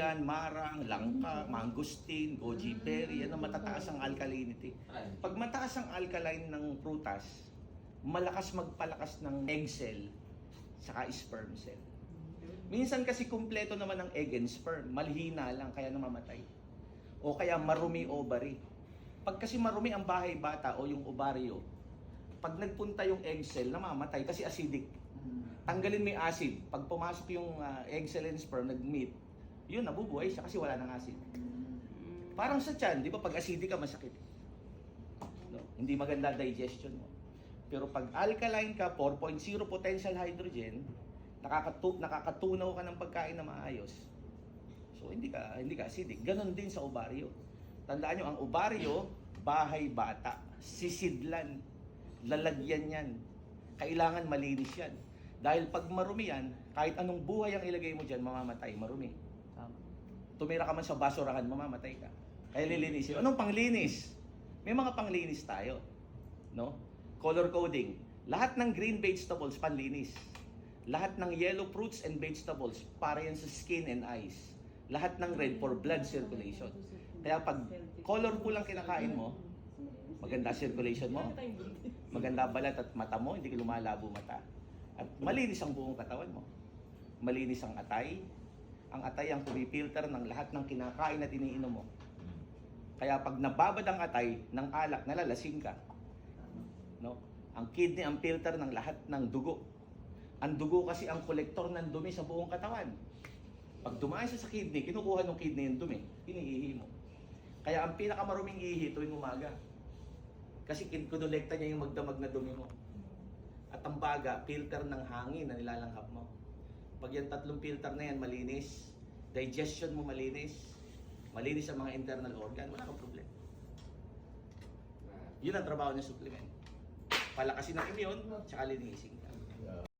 durian, marang, langka, mangosteen, goji berry, yan ang matataas ang alkalinity. Pag mataas ang alkaline ng prutas, malakas magpalakas ng egg cell saka sperm cell. Minsan kasi kumpleto naman ang egg and sperm, malhina lang kaya namamatay. O kaya marumi ovary. Pag kasi marumi ang bahay bata o yung ovaryo, pag nagpunta yung egg cell, namamatay kasi acidic. Tanggalin mo yung acid. Pag pumasok yung ah, egg cell and sperm, nag-meet, yun, nabubuhay siya kasi wala ng acid. Parang sa tiyan, di ba pag acidic ka, masakit. No? Hindi maganda digestion mo. Pero pag alkaline ka, 4.0 potential hydrogen, nakakatu nakakatunaw ka ng pagkain na maayos. So hindi ka hindi ka acidic. Ganon din sa ovaryo. Tandaan nyo, ang ovaryo, bahay bata, sisidlan, lalagyan yan. Kailangan malinis yan. Dahil pag marumi yan, kahit anong buhay ang ilagay mo dyan, mamamatay, marumi. Tumira ka man sa basurahan, mamamatay ka. Kaya lilinisin. Anong panglinis? May mga panglinis tayo. No? Color coding. Lahat ng green vegetables, panlinis. Lahat ng yellow fruits and vegetables, para yan sa skin and eyes. Lahat ng red for blood circulation. Kaya pag colorful ang kinakain mo, maganda circulation mo, maganda balat at mata mo, hindi ka lumalabo mata. At malinis ang buong katawan mo. Malinis ang atay. Ang atay ang pumipilter ng lahat ng kinakain at iniinom mo. Kaya pag nababad ang atay ng alak, nalalasing ka. No? Ang kidney ang filter ng lahat ng dugo. Ang dugo kasi ang kolektor ng dumi sa buong katawan. Pag dumaan siya sa kidney, kinukuha ng kidney yung dumi, hinihihi mo. Kaya ang pinakamaruming ihi tuwing umaga. Kasi kinonolekta niya yung magdamag na dumi mo. At ang baga, filter ng hangin na nilalanghap mo. Pag yan tatlong filter na yan malinis, digestion mo malinis, malinis ang mga internal organ, wala kang problema. Yun ang trabaho ng supplement. Palakasin ang immune, tsaka linisin ka.